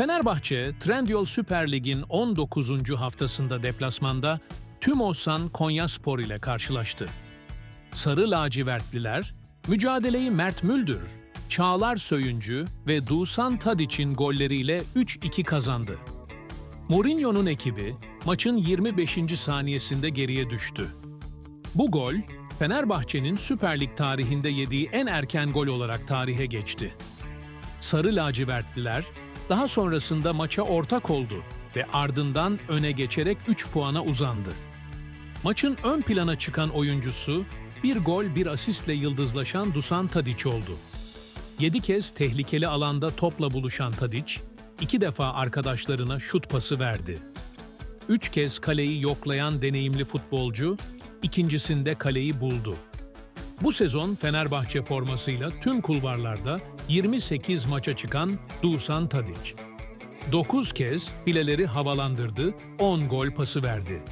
Fenerbahçe, Trendyol Süper Lig'in 19. haftasında deplasmanda Tümosan Konyaspor ile karşılaştı. Sarı lacivertliler, mücadeleyi Mert Müldür, Çağlar Söyüncü ve Dusan Tadiç'in golleriyle 3-2 kazandı. Mourinho'nun ekibi maçın 25. saniyesinde geriye düştü. Bu gol, Fenerbahçe'nin Süper Lig tarihinde yediği en erken gol olarak tarihe geçti. Sarı lacivertliler daha sonrasında maça ortak oldu ve ardından öne geçerek 3 puana uzandı. Maçın ön plana çıkan oyuncusu bir gol bir asistle yıldızlaşan Dusan Tadiç oldu. 7 kez tehlikeli alanda topla buluşan Tadiç, iki defa arkadaşlarına şut pası verdi. Üç kez kaleyi yoklayan deneyimli futbolcu, ikincisinde kaleyi buldu. Bu sezon Fenerbahçe formasıyla tüm kulvarlarda 28 maça çıkan Dusan Tadić. 9 kez fileleri havalandırdı, 10 gol pası verdi.